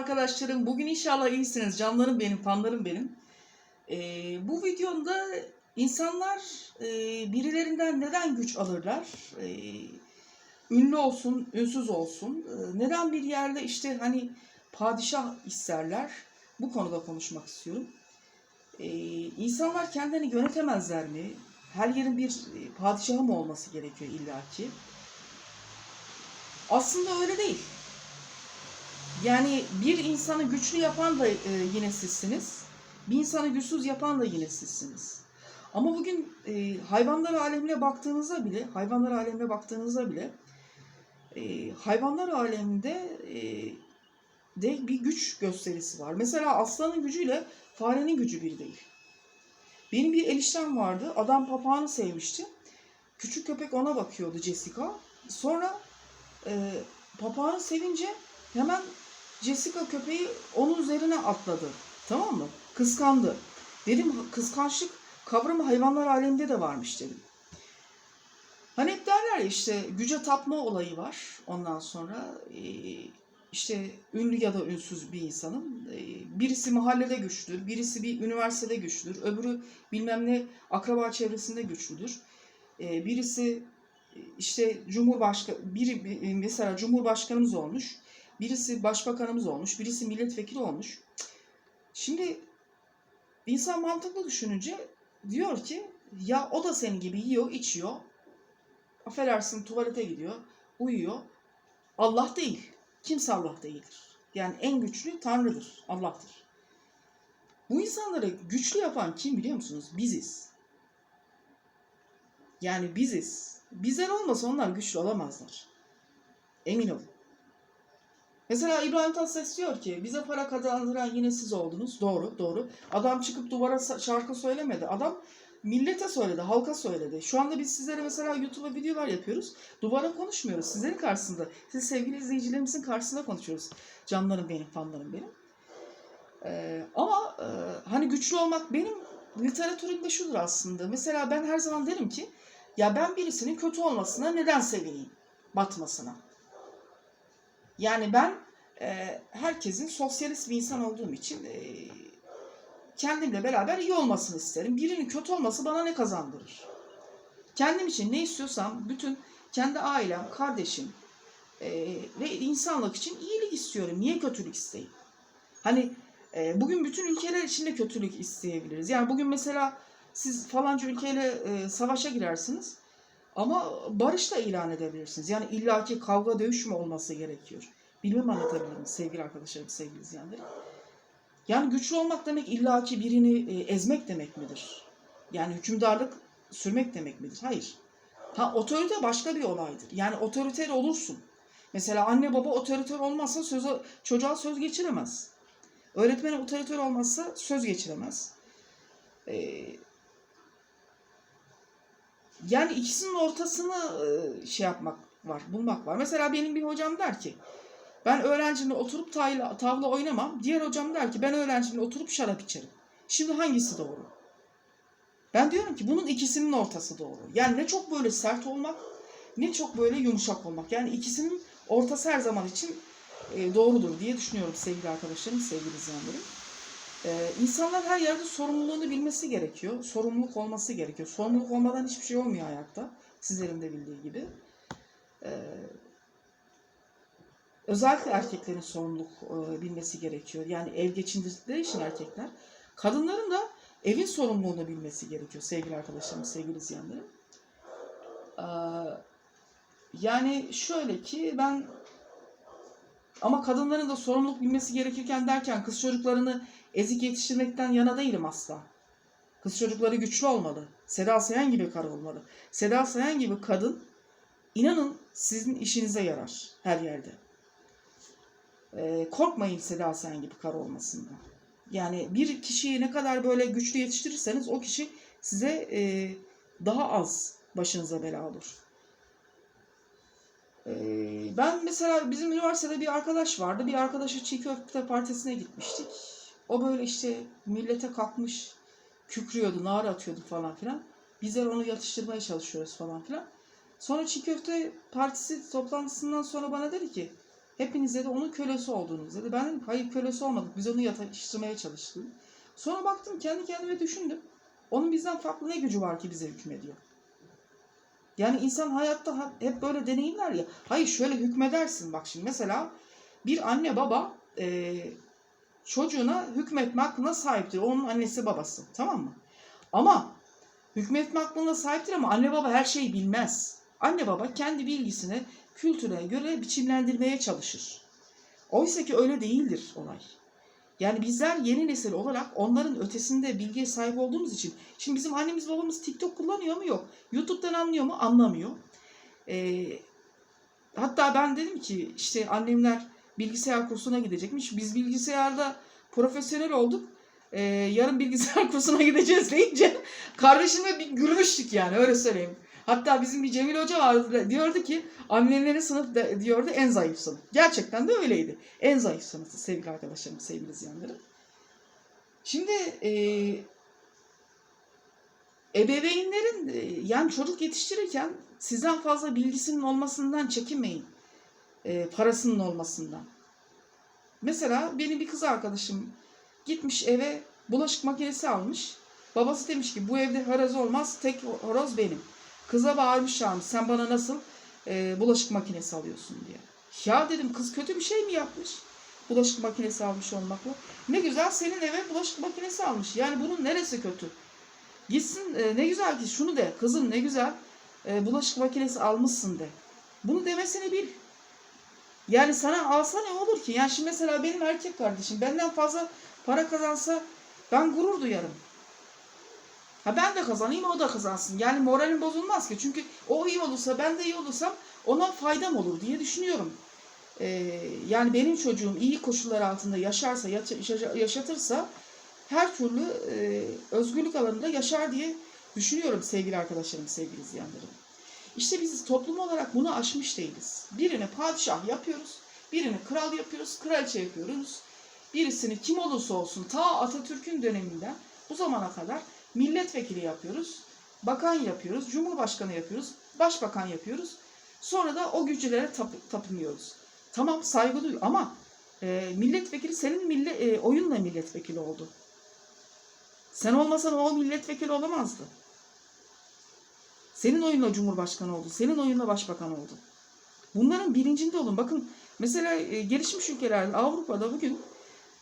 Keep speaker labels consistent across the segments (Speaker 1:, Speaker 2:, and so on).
Speaker 1: arkadaşlarım. Bugün inşallah iyisiniz. Canlarım benim, fanlarım benim. Ee, bu videomda insanlar e, birilerinden neden güç alırlar? Ee, ünlü olsun, ünsüz olsun. Ee, neden bir yerde işte hani padişah isterler? Bu konuda konuşmak istiyorum. Ee, insanlar kendini yönetemezler mi? Her yerin bir e, padişahı mı olması gerekiyor illaki? Aslında öyle değil. Yani bir insanı güçlü yapan da e, yine sizsiniz. Bir insanı güçsüz yapan da yine sizsiniz. Ama bugün e, hayvanlar alemine baktığınızda bile, hayvanlar alemine baktığınızda bile e, hayvanlar aleminde e, de bir güç gösterisi var. Mesela aslanın gücüyle farenin gücü bir değil. Benim bir eniştem vardı. Adam papağanı sevmişti. Küçük köpek ona bakıyordu Jessica. Sonra e, papağanı sevince hemen Jessica köpeği onun üzerine atladı. Tamam mı? Kıskandı. Dedim kıskançlık kavramı hayvanlar aleminde de varmış dedim. Hani hep derler ya işte güce tapma olayı var. Ondan sonra e, işte ünlü ya da ünsüz bir insanın e, birisi mahallede güçlüdür, birisi bir üniversitede güçlüdür, öbürü bilmem ne akraba çevresinde güçlüdür. E, birisi işte Cumhurbaşkanı biri mesela Cumhurbaşkanımız olmuş. Birisi başbakanımız olmuş, birisi milletvekili olmuş. Şimdi insan mantıklı düşününce diyor ki ya o da senin gibi yiyor, içiyor. Affedersin tuvalete gidiyor, uyuyor. Allah değil. Kimse Allah değildir. Yani en güçlü Tanrı'dır, Allah'tır. Bu insanları güçlü yapan kim biliyor musunuz? Biziz. Yani biziz. Bizler olmasa onlar güçlü olamazlar. Emin olun. Mesela İbrahim Tatlıses diyor ki bize para kazandıran yine siz oldunuz. Doğru, doğru. Adam çıkıp duvara şarkı söylemedi. Adam millete söyledi, halka söyledi. Şu anda biz sizlere mesela YouTube'a videolar yapıyoruz. Duvara konuşmuyoruz. Sizlerin karşısında, siz sevgili izleyicilerimizin karşısında konuşuyoruz. Canlarım benim, fanlarım benim. Ee, ama e, hani güçlü olmak benim literatürümde şudur aslında. Mesela ben her zaman derim ki ya ben birisinin kötü olmasına neden sevineyim? Batmasına. Yani ben e, herkesin sosyalist bir insan olduğum için e, kendimle beraber iyi olmasını isterim. Birinin kötü olması bana ne kazandırır? Kendim için ne istiyorsam bütün kendi ailem, kardeşim e, ve insanlık için iyilik istiyorum. Niye kötülük isteyeyim? Hani e, bugün bütün ülkeler içinde kötülük isteyebiliriz. Yani bugün mesela siz falanca ülkeyle e, savaşa girersiniz ama barış da ilan edebilirsiniz. Yani illaki kavga dövüş mü olması gerekiyor? Bilmem anlatabilir miyim sevgili arkadaşlarım, sevgili izleyenlerim. Yani güçlü olmak demek illaki birini e, ezmek demek midir? Yani hükümdarlık sürmek demek midir? Hayır. Ha otorite başka bir olaydır. Yani otoriter olursun. Mesela anne baba otoriter olmazsa söz, çocuğa söz geçiremez. Öğretmen otoriter olmazsa söz geçiremez. Ee, yani ikisinin ortasını e, şey yapmak var, bulmak var. Mesela benim bir hocam der ki, ben öğrencimle oturup tavla, tavla oynamam. Diğer hocam der ki, ben öğrencimle oturup şarap içerim. Şimdi hangisi doğru? Ben diyorum ki bunun ikisinin ortası doğru. Yani ne çok böyle sert olmak, ne çok böyle yumuşak olmak. Yani ikisinin ortası her zaman için e, doğrudur diye düşünüyorum sevgili arkadaşlarım, sevgili izleyenlerim. Ee, insanlar her yerde sorumluluğunu bilmesi gerekiyor. Sorumluluk olması gerekiyor. Sorumluluk olmadan hiçbir şey olmuyor hayatta. Sizlerin de bildiği gibi. Ee, özellikle erkeklerin sorumluluk e, bilmesi gerekiyor. Yani ev geçindirdikleri için erkekler. Kadınların da evin sorumluluğunu bilmesi gerekiyor sevgili arkadaşlarım, sevgili izleyenlerim. Ee, yani şöyle ki ben ama kadınların da sorumluluk bilmesi gerekirken derken kız çocuklarını ezik yetiştirmekten yana değilim asla. Kız çocukları güçlü olmalı. Seda Sayan gibi karı olmalı. Seda Sayan gibi kadın inanın sizin işinize yarar her yerde. Ee, korkmayın Seda Sayan gibi karı olmasından. Yani bir kişiyi ne kadar böyle güçlü yetiştirirseniz o kişi size e, daha az başınıza bela olur. Ee, ben mesela bizim üniversitede bir arkadaş vardı. Bir arkadaşa çiğ köfte partisine gitmiştik. O böyle işte millete kalkmış, kükrüyordu, nar atıyordu falan filan. Bizler onu yatıştırmaya çalışıyoruz falan filan. Sonra çiğ köfte partisi toplantısından sonra bana dedi ki Hepiniz dedi onun kölesi oldunuz dedi. Ben dedim hayır kölesi olmadık. Biz onu yatıştırmaya çalıştık. Sonra baktım kendi kendime düşündüm. Onun bizden farklı ne gücü var ki bize hükmediyor? Yani insan hayatta ha- hep böyle deneyimler ya. Hayır şöyle hükmedersin bak şimdi mesela bir anne baba e, çocuğuna hükmetme hakkına sahiptir. Onun annesi babası tamam mı? Ama hükmetme hakkına sahiptir ama anne baba her şeyi bilmez. Anne baba kendi bilgisini kültüre göre biçimlendirmeye çalışır. Oysa ki öyle değildir olay. Yani bizler yeni nesil olarak onların ötesinde bilgiye sahip olduğumuz için. Şimdi bizim annemiz babamız TikTok kullanıyor mu? Yok. YouTube'dan anlıyor mu? Anlamıyor. Ee, hatta ben dedim ki işte annemler bilgisayar kursuna gidecekmiş. Biz bilgisayarda profesyonel olduk. Ee, yarın bilgisayar kursuna gideceğiz deyince kardeşimle bir gülmüştük yani öyle söyleyeyim. Hatta bizim bir Cemil Hoca vardı diyordu ki annelerin sınıf de, diyordu en zayıf sınıf. Gerçekten de öyleydi. En zayıf sınıftı sevgili arkadaşlarım, sevgili izleyenlerim. Şimdi e, ebeveynlerin e, yani çocuk yetiştirirken sizden fazla bilgisinin olmasından çekinmeyin. E, parasının olmasından. Mesela benim bir kız arkadaşım gitmiş eve bulaşık makinesi almış. Babası demiş ki bu evde horoz olmaz tek horoz benim. Kıza bağırmış çağırmış sen bana nasıl e, bulaşık makinesi alıyorsun diye. Ya dedim kız kötü bir şey mi yapmış? Bulaşık makinesi almış olmakla. Ne güzel senin eve bulaşık makinesi almış. Yani bunun neresi kötü? Gitsin e, ne güzel ki şunu de kızım ne güzel e, bulaşık makinesi almışsın de. Bunu demesini bil. Yani sana alsa ne olur ki? Yani şimdi mesela benim erkek kardeşim benden fazla para kazansa ben gurur duyarım. Ha ben de kazanayım o da kazansın. Yani moralim bozulmaz ki. Çünkü o iyi olursa ben de iyi olursam ona faydam olur diye düşünüyorum. Ee, yani benim çocuğum iyi koşullar altında yaşarsa, yaşa- yaşatırsa her türlü e, özgürlük alanında yaşar diye düşünüyorum sevgili arkadaşlarım, sevgili izleyenlerim. İşte biz toplum olarak bunu aşmış değiliz. Birini padişah yapıyoruz, birini kral yapıyoruz, kraliçe yapıyoruz. Birisini kim olursa olsun ta Atatürk'ün döneminden bu zamana kadar milletvekili yapıyoruz, bakan yapıyoruz, cumhurbaşkanı yapıyoruz, başbakan yapıyoruz. Sonra da o gücülere tap- tapınıyoruz. Tamam saygı duy ama e, milletvekili senin mille, e, oyunla milletvekili oldu. Sen olmasan o milletvekili olamazdı. Senin oyunla cumhurbaşkanı oldu. Senin oyunla başbakan oldu. Bunların bilincinde olun. Bakın mesela e, gelişmiş ülkelerde Avrupa'da bugün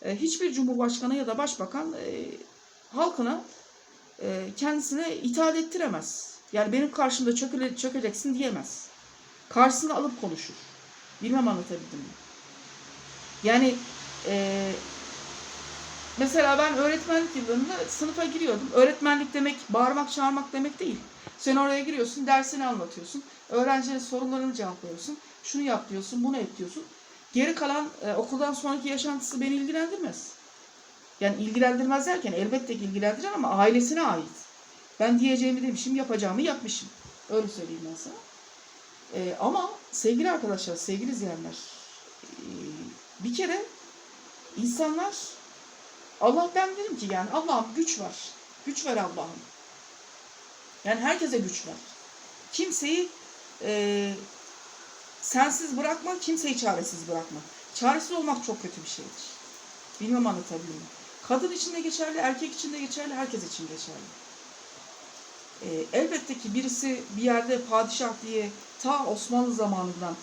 Speaker 1: e, hiçbir cumhurbaşkanı ya da başbakan e, halkına e, kendisine itaat ettiremez. Yani benim karşımda çökele, çökeceksin diyemez. Karşısına alıp konuşur. Bilmem anlatabildim mi? Yani e, mesela ben öğretmenlik yıllarında sınıfa giriyordum. Öğretmenlik demek bağırmak çağırmak demek değil. Sen oraya giriyorsun, dersini anlatıyorsun. Öğrencilerin sorunlarını cevaplıyorsun. Şunu yap diyorsun, bunu et diyorsun. Geri kalan e, okuldan sonraki yaşantısı beni ilgilendirmez. Yani ilgilendirmez derken elbette ki ilgilendirir ama ailesine ait. Ben diyeceğimi demişim, yapacağımı yapmışım. Öyle söyleyeyim ben sana. E, ama sevgili arkadaşlar, sevgili izleyenler, e, bir kere insanlar, Allah ben dedim ki yani Allah'ım güç var. Güç ver Allah'ım. Yani herkese güç ver. Kimseyi e, sensiz bırakma, kimseyi çaresiz bırakma. Çaresiz olmak çok kötü bir şeydir. Bilmem anlatabildim mi? Kadın için de geçerli, erkek için de geçerli, herkes için geçerli. E, elbette ki birisi bir yerde padişah diye ta Osmanlı zamanından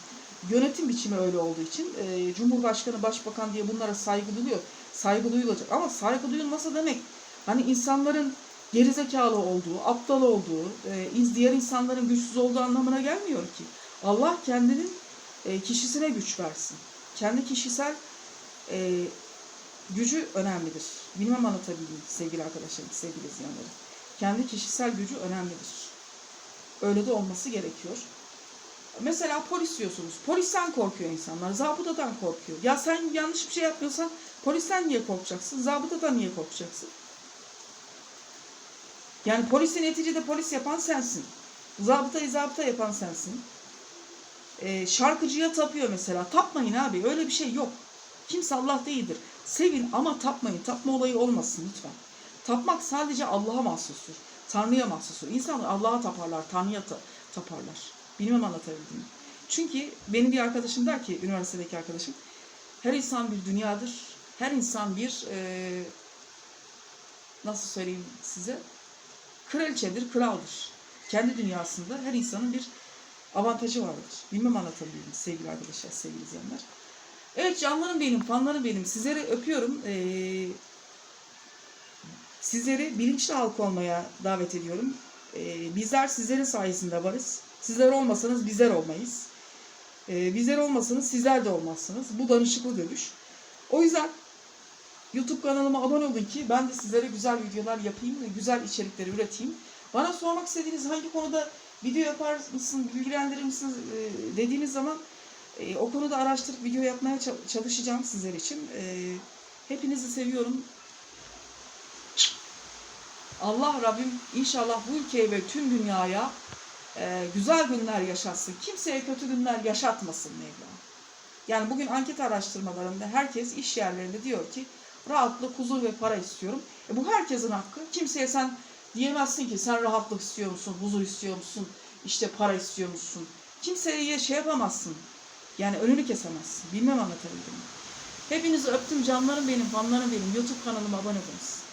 Speaker 1: yönetim biçimi öyle olduğu için e, Cumhurbaşkanı, Başbakan diye bunlara saygı duyuyor. Saygı duyulacak ama saygı duyulması demek hani insanların gerizekalı olduğu, aptal olduğu, e, diğer insanların güçsüz olduğu anlamına gelmiyor ki. Allah kendinin e, kişisine güç versin. Kendi kişisel e, gücü önemlidir. Bilmem anlatabildim sevgili arkadaşlarım, sevgili izleyenlerim. Kendi kişisel gücü önemlidir. Öyle de olması gerekiyor. Mesela polis diyorsunuz. Polisten korkuyor insanlar. Zabıtadan korkuyor. Ya sen yanlış bir şey yapmıyorsan polisten niye korkacaksın? Zabıtadan niye korkacaksın? Yani polisi neticede polis yapan sensin. Zabıtayı zabıta yapan sensin. Ee, şarkıcıya tapıyor mesela. Tapmayın abi. Öyle bir şey yok. Kimse Allah değildir. Sevin ama tapmayın. Tapma olayı olmasın lütfen. Tapmak sadece Allah'a mahsustur. Tanrı'ya mahsustur. İnsanlar Allah'a taparlar, Tanrı'ya ta- taparlar. Bilmem anlatabildim mi? Çünkü benim bir arkadaşım der ki, üniversitedeki arkadaşım, her insan bir dünyadır. Her insan bir, e, nasıl söyleyeyim size, kraliçedir, kraldır. Kendi dünyasında her insanın bir avantajı vardır. Bilmem anlatabildim sevgili arkadaşlar, sevgili izleyenler. Evet canlarım benim, fanlarım benim. Sizleri öpüyorum. Ee, sizleri bilinçli halk olmaya davet ediyorum. Ee, bizler sizlerin sayesinde varız. Sizler olmasanız bizler olmayız. Ee, bizler olmasanız sizler de olmazsınız. Bu danışıklı dövüş. O yüzden YouTube kanalıma abone olun ki ben de sizlere güzel videolar yapayım ve güzel içerikleri üreteyim. Bana sormak istediğiniz hangi konuda video yapar mısın, bilgilendirir misin e, dediğiniz zaman e, o konuda araştırıp video yapmaya ça- çalışacağım sizler için. E, hepinizi seviyorum. Allah Rabbim inşallah bu ülkeye ve tüm dünyaya e, güzel günler yaşatsın. Kimseye kötü günler yaşatmasın Mevlam. Yani bugün anket araştırmalarında herkes iş yerlerinde diyor ki rahatlık, huzur ve para istiyorum. E bu herkesin hakkı. Kimseye sen diyemezsin ki sen rahatlık istiyor musun, huzur istiyor musun, işte para istiyor musun. Kimseye şey yapamazsın. Yani önünü kesemezsin. Bilmem anlatabildim mi? Hepinizi öptüm canlarım benim, fanlarım benim. YouTube kanalıma abone olunuz.